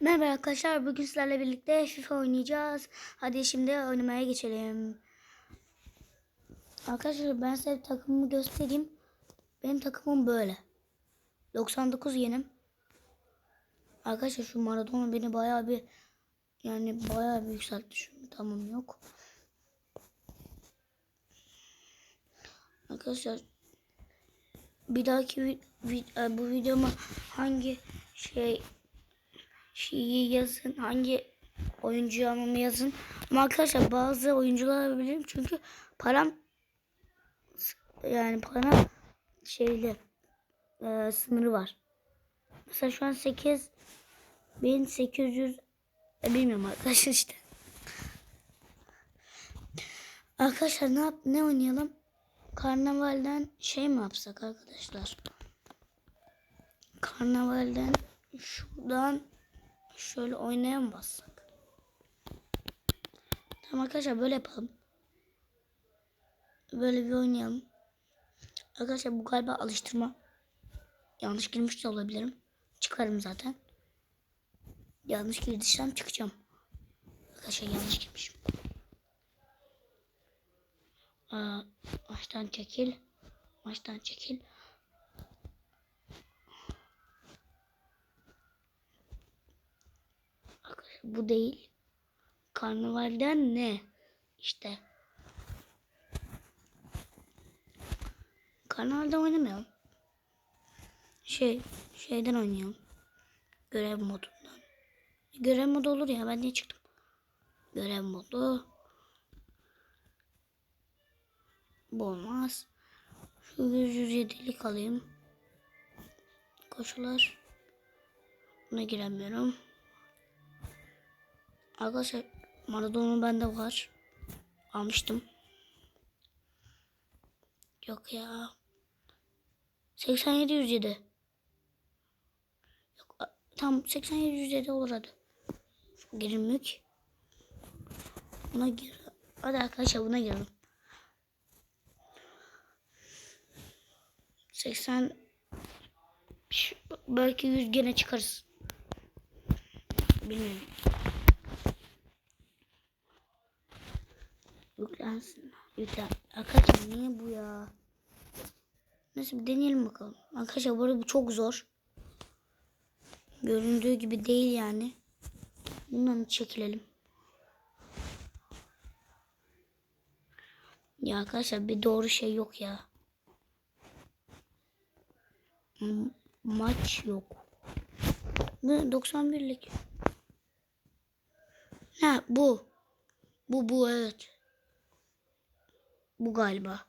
Merhaba arkadaşlar. Bugün sizlerle birlikte FIFA oynayacağız. Hadi şimdi oynamaya geçelim. Arkadaşlar ben size takımımı göstereyim. Benim takımım böyle. 99 yenim. Arkadaşlar şu Maradona beni bayağı bir yani bayağı bir yükseltti. Şu tamam yok. Arkadaşlar bir dahaki bu videoma hangi şey şeyi yazın. Hangi oyuncuyu almamı yazın. Ama arkadaşlar bazı oyuncular alabilirim çünkü param yani para şeyli e, sınırı var. Mesela şu an 8 1800 e, bilmiyorum arkadaşlar işte. Arkadaşlar ne yap ne oynayalım? Karnavalden şey mi yapsak arkadaşlar? Karnavalden şuradan şöyle oynaya mı bassak? Tamam arkadaşlar böyle yapalım. Böyle bir oynayalım. Arkadaşlar bu galiba alıştırma. Yanlış girmiş de olabilirim. Çıkarım zaten. Yanlış girdiysem çıkacağım. Arkadaşlar yanlış girmişim. Aa, maçtan çekil. Maçtan çekil. Bu değil. Karnavalden ne? İşte. Karnavalden oynamayalım. Şey, şeyden oynayalım. Görev modundan. Görev modu olur ya ben niye çıktım? Görev modu. Bu olmaz. Şu 107'lik alayım. Koşular. Buna giremiyorum. Arkadaşlar Maradona bende var. Almıştım. Yok ya. 87 107. Yok tam 87 107 olur hadi. Girilmek. Buna gir. Hadi arkadaşlar buna girelim. 80 Şu- belki 100 gene çıkarız. Bilmiyorum. Yüklensin. Yüklen. Arkadaşlar niye bu ya? Neyse bir deneyelim bakalım. Arkadaşlar bu arada bu çok zor. Göründüğü gibi değil yani. Bundan çekilelim. Ya arkadaşlar bir doğru şey yok ya. Maç yok. Ne 91'lik. Ha bu. Bu bu evet. Bu galiba.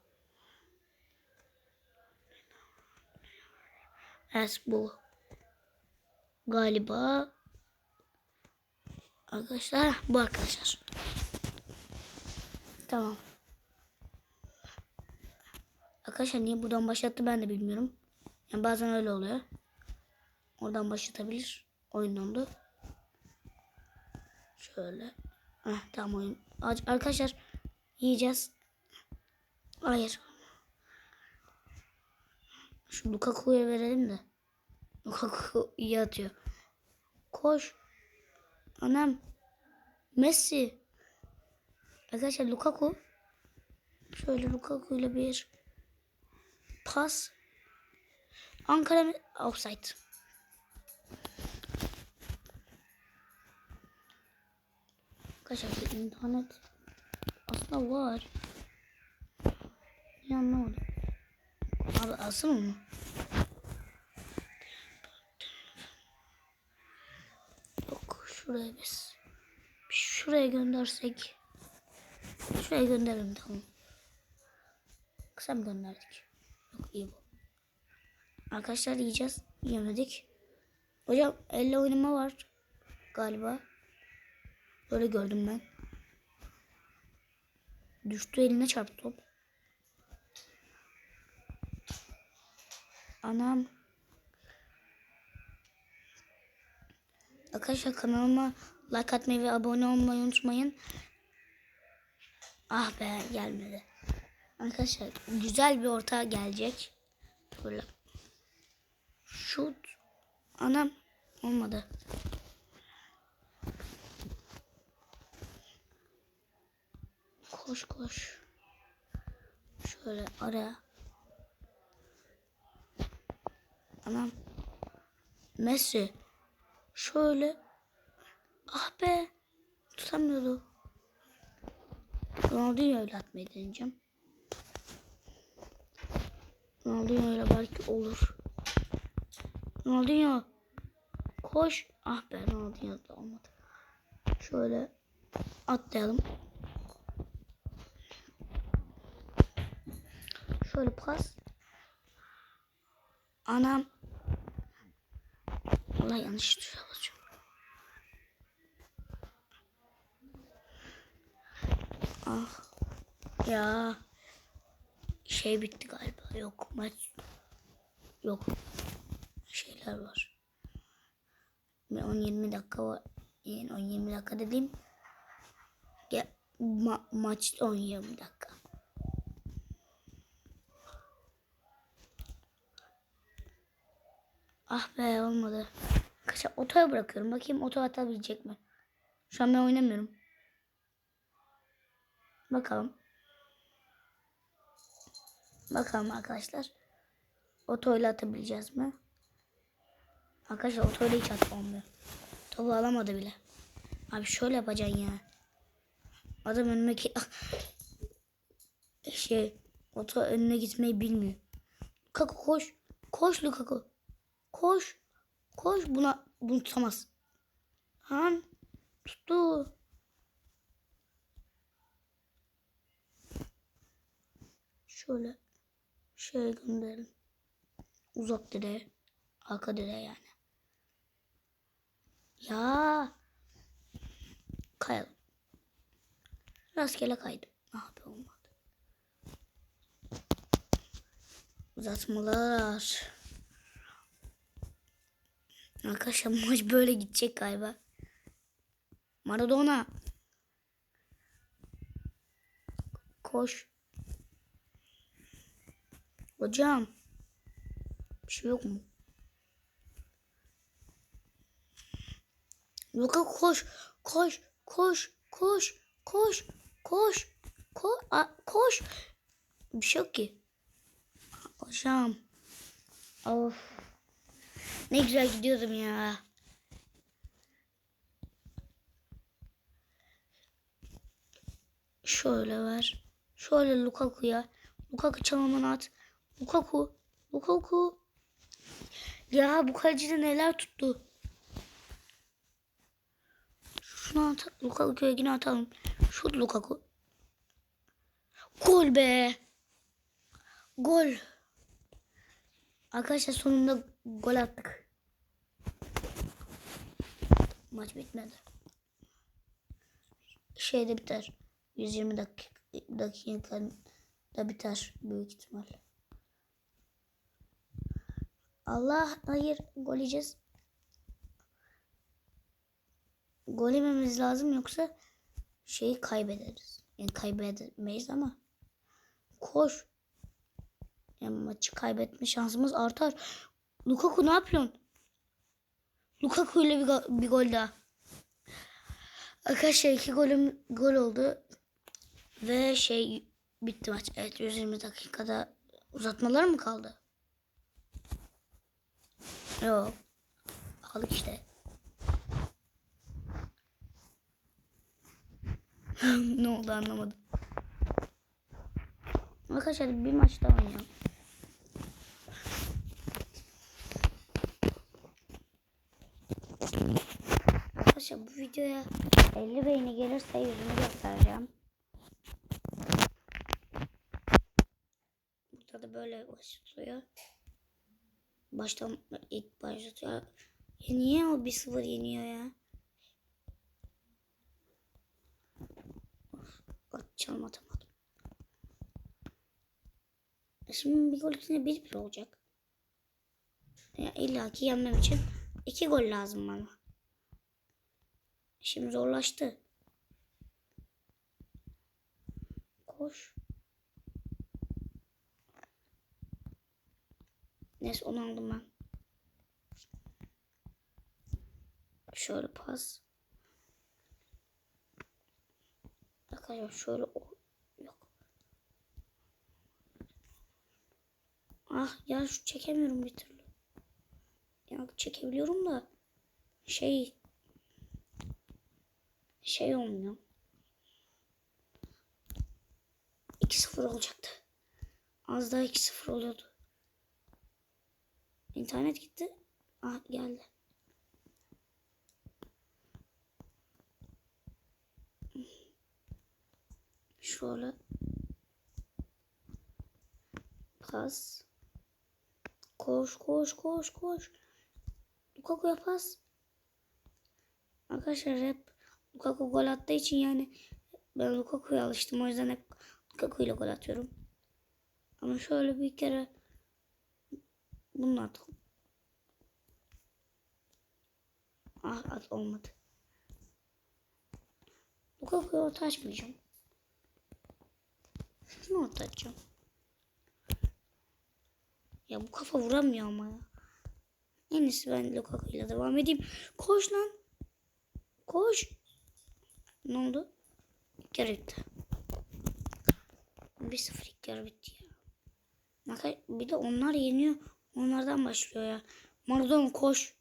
Evet bu. Galiba. Arkadaşlar bu arkadaşlar. Tamam. Arkadaşlar niye buradan başlattı ben de bilmiyorum. Yani bazen öyle oluyor. Oradan başlatabilir. Oyun dondu. Şöyle. Heh, tamam oyun. Ar- Arkadaşlar yiyeceğiz. Hayır. Şu Lukaku'ya verelim de. Lukaku iyi atıyor. Koş. Anam. Messi. Arkadaşlar Lukaku. Şöyle Lukaku ile bir pas. Ankara? Offside. Arkadaşlar internet aslında var. Bir anlamadım. Abi alsın mı? Yok şuraya biz. Şuraya göndersek. Şuraya gönderelim tamam. Kısa mı gönderdik? Yok iyi bu. Arkadaşlar yiyeceğiz. Yemedik. Hocam elle oynama var. Galiba. Böyle gördüm ben. Düştü eline çarptı top. Anam. Arkadaşlar kanalıma like atmayı ve abone olmayı unutmayın. Ah be gelmedi. Arkadaşlar güzel bir orta gelecek. Böyle. Şut. Anam olmadı. Koş koş. Şöyle araya. Anam. Messi. Şöyle. Ah be. Tutamıyordu. Ronaldinho ile atmayı deneyeceğim. Ronaldinho ile belki olur. Ronaldinho. Koş. Ah be Ronaldinho da olmadı. Şöyle atlayalım. Şöyle pas. Anam. Allah yanlış tuşa basıyorum. Ah. Ya. Şey bitti galiba. Yok maç. Yok. Şeyler var. Bir 10-20 dakika var. Yani 10-20 dakika dediğim. Ya, ma maçta 10-20 dakika. Ah be olmadı. Arkadaşlar otoya bırakıyorum. Bakayım oto atabilecek mi? Şu an ben oynamıyorum. Bakalım. Bakalım arkadaşlar. Otoyla atabileceğiz mi? Arkadaşlar otoyla hiç atmamıyor. Topu alamadı bile. Abi şöyle yapacaksın ya. Adam önüme ki... şey... Oto önüne gitmeyi bilmiyor. Lukaku koş. Koş Lukaku. Koş. Koş buna bunu tutamaz. Han tuttu. Şöyle şey gönderelim. Uzak direğe. Arka direğe yani. Ya. Kayalım. Rastgele kaydım. Ah be olmadı. Uzatmalar. Arkadaşlar maç böyle gidecek galiba. Maradona. Koş. Hocam. Bir şey yok mu? Lukaku koş. Koş. Koş. Koş. Koş. Koş. Koş. Koş. Bir şey yok ki. Hocam. Of. Ne güzel gidiyordum ya. Şöyle ver. Şöyle Lukaku'ya. Lukaku çalımını at. Lukaku. Lukaku. Ya bu kalecide neler tuttu. Şunu at. Lukaku'ya yine atalım. Şut Lukaku. Gol be. Gol. Arkadaşlar sonunda gol attık. Maç bitmedi. Şeyde biter. 120 dakika dakikada biter büyük ihtimal. Allah hayır gol yiyeceğiz. Gol yememiz lazım yoksa şeyi kaybederiz. Yani kaybedemeyiz ama koş. Yani maçı kaybetme şansımız artar. Lukaku ne yapıyorsun? Lukaku ile bir, go- bir gol daha. Arkadaşlar iki golüm gol oldu. Ve şey bitti maç. Evet 120 dakikada uzatmalar mı kaldı? Yok. Aldık işte. ne oldu anlamadım. Arkadaşlar bir maç daha oynayalım. Arkadaşlar bu videoya 50 beğeni gelirse yüzümü göstereceğim. Burada da böyle başlıyor. Baştan ilk başlatıyor. Ya niye o 1-0 yeniyor ya? Atacağım atamadım. E Şimdi bir gol üstüne 1-1 olacak. Ya illa ki yenmem için 2 gol lazım bana. İşim zorlaştı. Koş. Neyse onu aldım ben. Şöyle pas. Arkadaşlar şöyle yok. Ah ya şu çekemiyorum bir türlü. Ya çekebiliyorum da şey şey olmuyor. 2-0 olacaktı. Az daha 2-0 oluyordu. İnternet gitti. Ah geldi. Şöyle. Pas. Koş koş koş koş. Lukaku'ya pas. Arkadaşlar hep Lukaku gol attığı için yani ben Lukaku'ya alıştım. O yüzden hep Lukaku ile gol atıyorum. Ama şöyle bir kere bunu atalım. Ah at olmadı. Lukaku'ya orta açmayacağım. Şunu orta açacağım. Ya bu kafa vuramıyor ama ya. En iyisi ben Lukaku ile devam edeyim. Koş lan. Koş. Ne oldu? İlk bitti. 1-0 ilk yarı bitti ya. Bir de onlar yeniyor. Onlardan başlıyor ya. Maradona koş.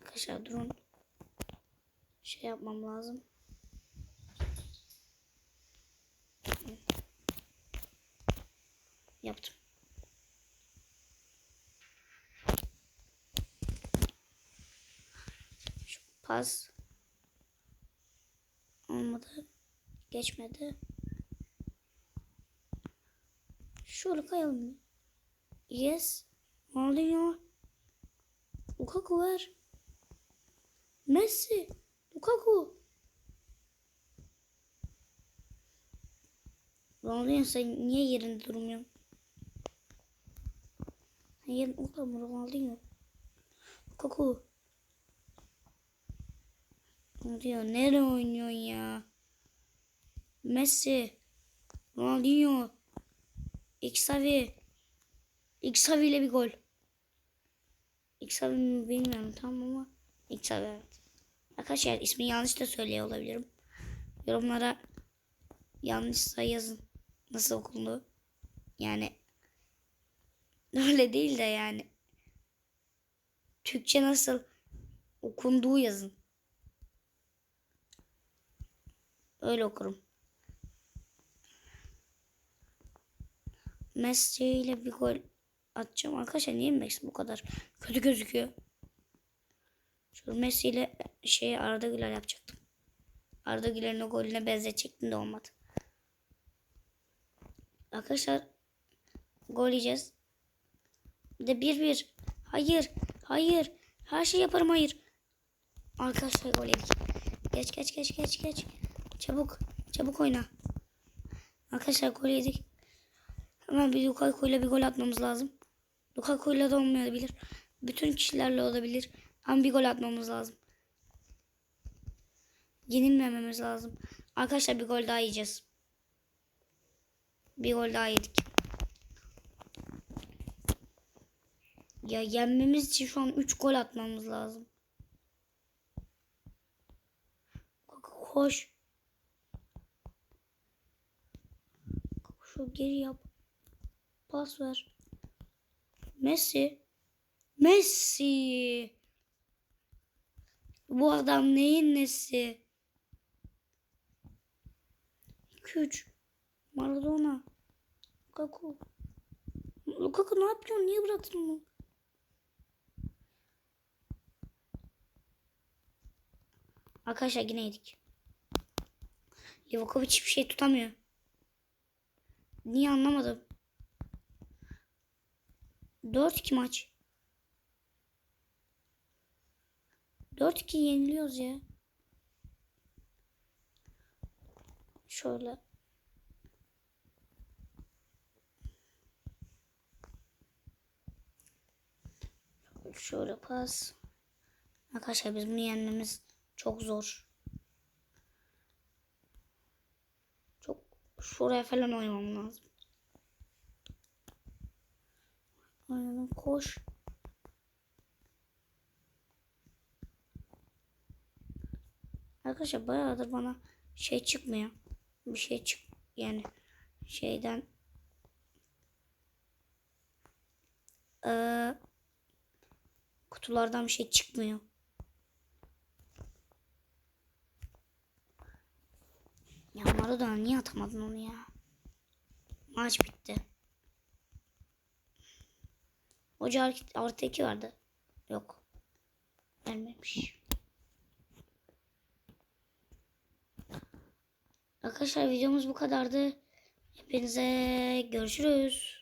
Arkadaşlar durun. Şey yapmam lazım. Yaptım. Şu pas olmadı. Geçmedi. Şöyle kayalım. Yes. Ronaldinho. Lukaku ver. Messi. Lukaku. Ronaldinho sen niye yerinde durmuyorsun? Yerin orada mı Ronaldinho? Lukaku. Ronaldinho nereye oynuyorsun ya? Messi. Ronaldinho. Xavi. Xavi ile bir gol. Xavi mi bilmiyorum tamam ama Xavi evet. Arkadaşlar ismi yanlış da söylüyor olabilirim. Yorumlara yanlışsa yazın. Nasıl okundu? Yani öyle değil de yani Türkçe nasıl okunduğu yazın. Öyle okurum. Messi ile bir gol atacağım. Arkadaşlar niye Messi bu kadar kötü gözüküyor? Şu Messi ile şey Arda Güler yapacaktım. Arda Güler'in o golüne benzetecektim de olmadı. Arkadaşlar gol yiyeceğiz. Bir de 1-1. Hayır. Hayır. Her şey yaparım hayır. Arkadaşlar gol yedik. Geç geç geç geç geç. Çabuk. Çabuk oyna. Arkadaşlar gol yedik. Hemen bir Lukaku ile bir gol atmamız lazım. Lukaku ile de olmayabilir. Bütün kişilerle olabilir. Ama bir gol atmamız lazım. Yenilmememiz lazım. Arkadaşlar bir gol daha yiyeceğiz. Bir gol daha yedik. Ya yenmemiz için şu an 3 gol atmamız lazım. Koş. Şu geri yap. Pas ver. Messi. Messi. Bu adam neyin nesi? 2-3. Maradona. Lukaku. Lukaku ne yapıyorsun? Niye bıraktın onu? Arkadaşlar yine yedik. Livakovic hiçbir şey tutamıyor. Niye anlamadım. 4-2 maç. 4-2 yeniliyoruz ya. Şöyle. Şöyle pas. Arkadaşlar biz bunu yenmemiz çok zor. Çok şuraya falan oynamam lazım. Aynen koş. Arkadaşlar bayağıdır bana şey çıkmıyor. Bir şey çık yani şeyden Ee, kutulardan bir şey çıkmıyor. Maradona niye atamadın onu ya? Maç bitti. Hoca artı- iki vardı. Yok. Gelmemiş. Arkadaşlar videomuz bu kadardı. Hepinize görüşürüz.